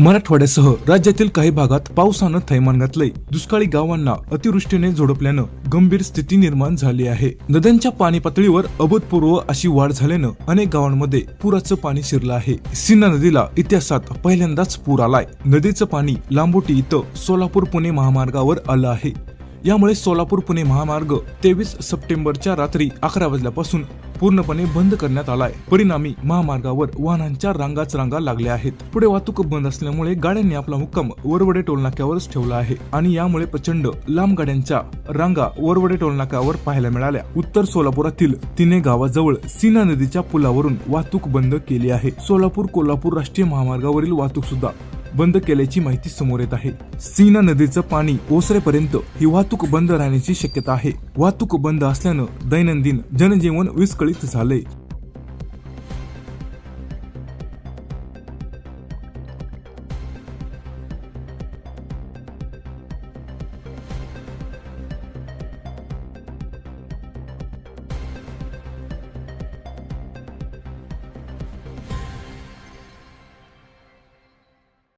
मराठवाड्यासह राज्यातील काही भागात पावसानं थैमान घातलंय. दुष्काळी गावांना अतिवृष्टीने झोडपल्यानं गंभीर स्थिती निर्माण झाली आहे. नद्यांच्या पाणी पातळीवर अभूतपूर्व अशी वाढ झाल्यानं अनेक गावांमध्ये पुराचं पाणी शिरलं आहे. सिन्ना नदीला इतिहासात पहिल्यांदाच पूर आलाय. नदीचं पाणी लांबोटी इथं सोलापूर पुणे महामार्गावर आलं आहे. यामुळे सोलापूर पुणे महामार्ग तेवीस सप्टेंबरच्या रात्री अकरा वाजल्यापासून पूर्णपणे बंद करण्यात आलाय. परिणामी महामार्गावर वाहनांच्या रांगाच रांगा लागल्या आहेत. पुढे वाहतूक बंद असल्यामुळे गाड्यांनी आपला मुक्काम वरवडे टोलनाक्यावरच ठेवला आहे आणि यामुळे प्रचंड लांब गाड्यांच्या रांगा वरवडे टोलनाक्यावर पाहायला मिळाल्या. उत्तर सोलापुरातील तिने गावाजवळ सीना नदीच्या पुलावरून वाहतूक बंद केली आहे. सोलापूर कोल्हापूर राष्ट्रीय महामार्गावरील वाहतूक सुद्धा बंद केल्याची माहिती समोर येत आहे. सीना नदीचं पाणी ओसरेपर्यंत ही वाहतूक बंद राहण्याची शक्यता आहे. वाहतूक बंद असल्यानं दैनंदिन जनजीवन विस्कळीत झालंय.